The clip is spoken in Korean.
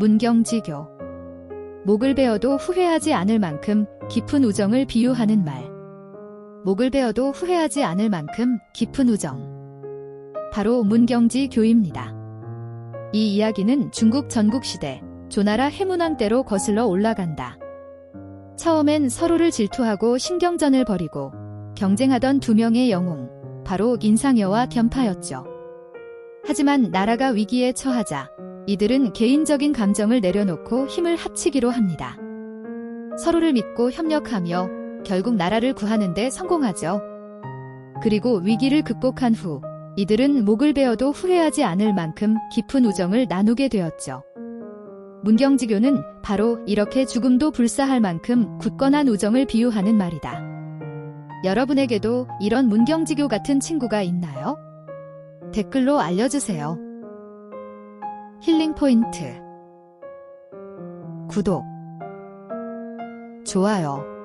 문경지교. 목을 베어도 후회하지 않을 만큼 깊은 우정을 비유하는 말. 목을 베어도 후회하지 않을 만큼 깊은 우정. 바로 문경지 교입니다. 이 이야기는 중국 전국시대 조나라 해문왕 때로 거슬러 올라간다. 처음엔 서로를 질투하고 신경전을 벌이고 경쟁하던 두 명의 영웅, 바로 인상여와 견파였죠. 하지만 나라가 위기에 처하자 이들은 개인적인 감정을 내려놓고 힘을 합치기로 합니다. 서로를 믿고 협력하며 결국 나라를 구하는데 성공하죠. 그리고 위기를 극복한 후 이들은 목을 베어도 후회하지 않을 만큼 깊은 우정을 나누게 되었죠. 문경지교는 바로 이렇게 죽음도 불사할 만큼 굳건한 우정을 비유하는 말이다. 여러분에게도 이런 문경지교 같은 친구가 있나요? 댓글로 알려주세요. 힐링 포인트. 구독. 좋아요